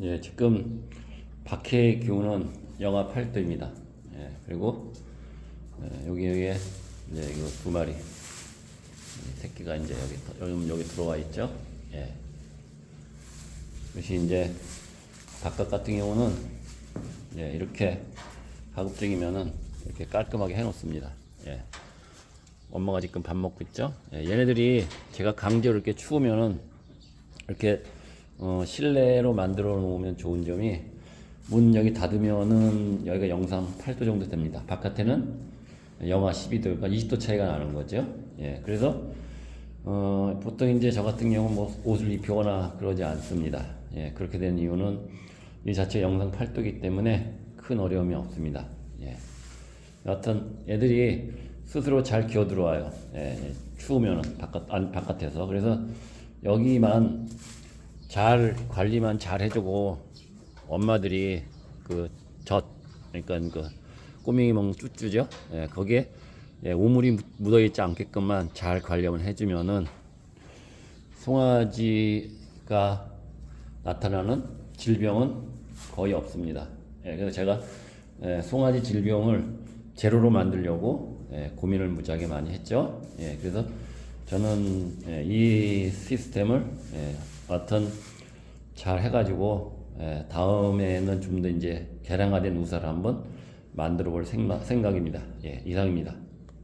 예, 지금 밖의 기온은 영하 8도입니다. 예, 그리고 예, 여기 여기에 이제 이거 두 마리 이 새끼가 이제 여기 더- 여기 여기 들어와 있죠. 예. 그것이 이제 바깥 같은 경우는 예, 이렇게 가급적이면은 이렇게 깔끔하게 해놓습니다. 예. 엄마가 지금 밥 먹고 있죠. 예, 얘네들이 제가 강제로 이렇게 추우면은 이렇게 어, 실내로 만들어 놓으면 좋은 점이 문 여기 닫으면은 여기가 영상 8도 정도 됩니다. 바깥에는 영하 12도, 그러니까 20도 차이가 나는 거죠. 예, 그래서 어, 보통 이제 저 같은 경우 뭐 옷을 입히거나 그러지 않습니다. 예, 그렇게 된 이유는 이 자체 영상 8도이기 때문에 큰 어려움이 없습니다. 예. 여하튼 애들이 스스로 잘 기어 들어와요. 예, 예. 추우면은 바깥 안 바깥에서 그래서 여기만 잘 관리만 잘 해주고 엄마들이 그 젖 그러니까 그 꼬맹이 먹는 쭈쭈죠. 예, 거기에 예, 오물이 묻어 있지 않게끔만 잘 관리만 해주면은 송아지가 나타나는 질병은 거의 없습니다. 예, 그래서 제가 예, 송아지 질병을 제로로 만들려고 예, 고민을 무지하게 많이 했죠. 예, 그래서 저는 예, 이 시스템을 예, 하여튼 잘 해가지고 예, 다음에는 좀 더 이제 개량화된 우사를 한번 만들어 볼 생각, 생각입니다. 예, 이상입니다.